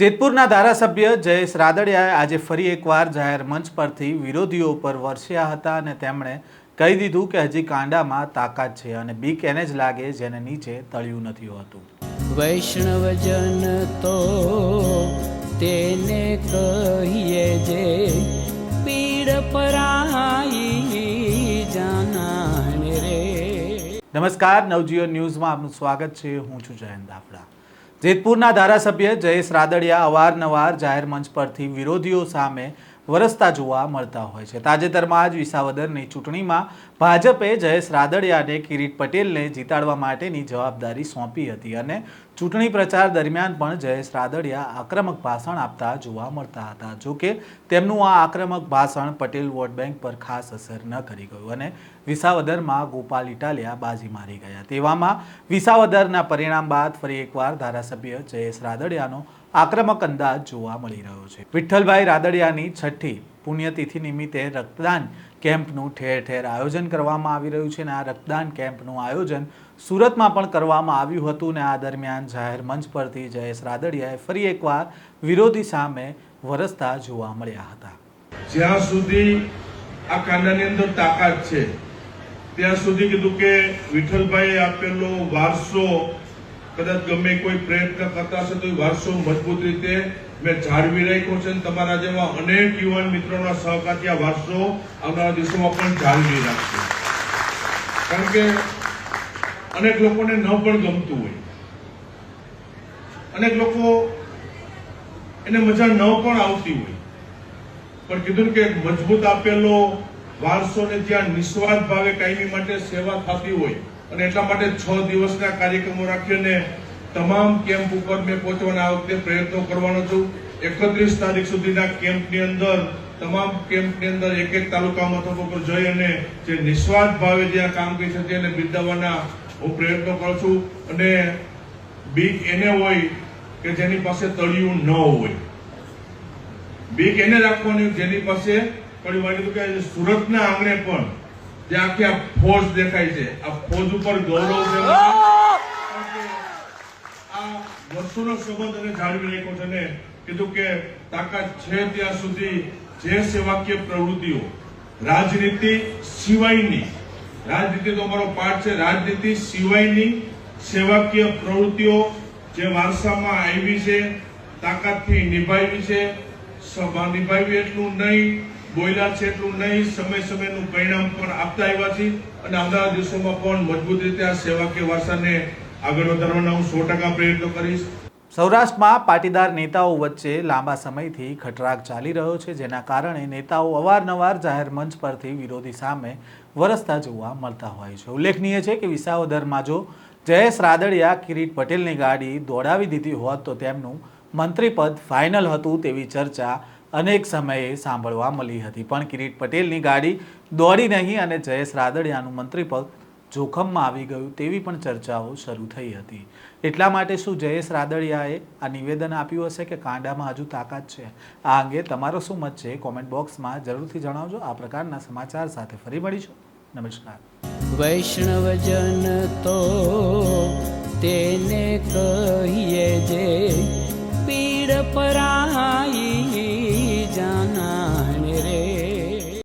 જેતપુરના ધારાસભ્ય જયેશ રાદડિયાએ આજે ફરી એકવાર જાહેર મંચ પરથી વિરોધીઓ પર વરસ્યા હતા અને તેમણે કહી દીધું કે હજી કાંડામાં તાકાત છે અને બીક એને જ લાગે જેને નીચે તળિયું નથી હોતું. વૈષ્ણવજન તો તેને કહીએ જે પીડ પરાઈ જાનાને રે. નમસ્કાર નવજીવન ન્યૂઝમાં આપનું સ્વાગત છે. હું છું જયંત દાફડા. જેતપુરના ધારાસભ્ય જયેશ રાદડિયા અવારનવાર જાહેર મંચ પરથી વિરોધીઓ સામે વરસતા જોવા મળતા હોય છે. તાજેતરમાં જ વિસાવદરની ચૂંટણીમાં ભાજપે જયેશ રાદડિયાને કિરીટ પટેલને જીતાડવા માટેની જવાબદારી સોંપી હતી અને ચૂંટણી પ્રચાર દરમિયાન પણ જયેશ રાદડિયા આક્રમક ભાષણ આપતા જોવા મળતા હતા. જોકે તેમનું આ આક્રમક ભાષણ પટેલ વોટ બેંક પર ખાસ અસર ન કરી ગયું અને વિસાવદરમાં ગોપાલ ઇટાલિયા બાજી મારી ગયા. તેવામાં વિસાવદરના પરિણામ બાદ ફરી એકવાર ધારાસભ્ય જયેશ રાદડિયાનો આક્રમક અંદાજ જોવા મળી રહ્યો છે. વિઠ્ઠલભાઈ રાદડિયાની છઠ્ઠી પુણ્યતિથિ નિમિત્તે રક્તદાન કેમ્પનું ઠેર ઠેર આયોજન કરવામાં આવી રહ્યું છે અને આ રક્તદાન કેમ્પનું આયોજન સુરતમાં પણ કરવામાં આવ્યું હતું ને આ દરમિયાન જાહેર મંચ પરથી જયેશ રાદડિયાએ ફરી એકવાર વિરોધી સામે વરસતા જોવા મળ્યા હતા. જ્યાં સુધી આ કાંડાની અંદર તાકાત છે, ત્યાં સુધી કીધું કે વિઠ્ઠલભાઈએ આપેલો વારસો કદાચ ગમે કોઈ પ્રયત્ન કરતા હશે તો વારસો મજબૂત રીતે મેં જાળવી રાખ્યો છે તમારા જેવા અનેક યુવાન મિત્રોના સહકારથી આ વારસો આવનારા દિવસોમાં પણ જાળવી રાખશે કારણ કે અનેક લોકોને ન પણ ગમતું હોય. અનેક લોકો એને મજા ન પણ આવતી હોય. પણ કીધું કે મજબૂત આપેલો વારસો ને જ્યાં નિસ્વાર્થ ભાવે કાયમી માટે સેવા થતી હોય અને એટલા માટે છ દિવસના કાર્યક્રમો રાખીને તમામ કેમ્પ ઉપર મેં પહોંચવાના આ વખતે પ્રયત્નો કરવાનો છું. એકત્રીસ તારીખ સુધીના કેમ્પની અંદર, તમામ કેમ્પની અંદર એક એક તાલુકા મથકો પર જઈ અને જે નિસ્વાર્થ ભાવે જે કામ કરી શકે એને બિરદાવવાના હું પ્રયત્નો કરું છું. અને બીક એને હોય કે જેની પાસે તળિયું ન હોય. બીક એને રાખવાની જેની પાસે પણ માની કે સુરતના આંગણે પણ જે આખી આ ફોજ દેખાય છે. આ ફોજ ઉપર ગૌરવ છે. આ વર્ષોનો સંબંધ અને જાળવી રાખ્યો છે ને કીધું કે તાકાત છે ત્યાં સુધી જે સેવાકીય પ્રવૃત્તિઓ રાજનીતિ સિવાયની રાજનીતિ તો અમારો પાઠ છે રાજનીતિ સિવાયની સેવાકીય પ્રવૃત્તિઓ જે વારસામાં આવી છે તાકાતથી નિભાવી છે નિભાવી એટલું નહીં બોલ્યા છે નહીં, સમય સમયનું પરિણામ પણ આપતા આવ્યા છે અને આવનારા દિવસોમાં પણ મજબૂત રીતે આ સેવાકીય વારસાને આગળ વધારવાના હું સો ટકા કરીશ. સૌરાષ્ટ્રમાં પાટીદાર નેતાઓ વચ્ચે લાંબા સમયથી ખટરાગ ચાલી રહ્યો છે, જેના કારણે નેતાઓ અવારનવાર જાહેર મંચ પરથી વિરોધી સામે વરસતા જોવા મળતા હોય છે. ઉલ્લેખનીય છે કે વિસાવદરમાં જો જયેશ રાદડિયા કિરીટ પટેલની ગાડી દોડાવી દીધી હોત તો તેમનું મંત્રીપદ ફાઇનલ હતું તેવી ચર્ચા અનેક સમયે સાંભળવા મળી હતી. પણ કિરીટ પટેલની ગાડી દોડી નહીં અને જયેશ રાદડિયાનું મંત્રીપદ જોખમમાં આવી ગયું તેવી પણ ચર્ચાઓ શરૂ થઈ હતી. એટલા માટે શું જયેશ રાદડિયાએ આ નિવેદન આપ્યું હશે કે કાંડામાં હજુ તાકાત છે? આ અંગે તમારો શું મત છે? કોમેન્ટ બોક્સમાં જરૂરથી જણાવજો. આ પ્રકારના સમાચાર સાથે ફરી મળીશું. નમસ્કાર. વૈષ્ણવજન તો તેને કહીએ જે પીડ પરાઈ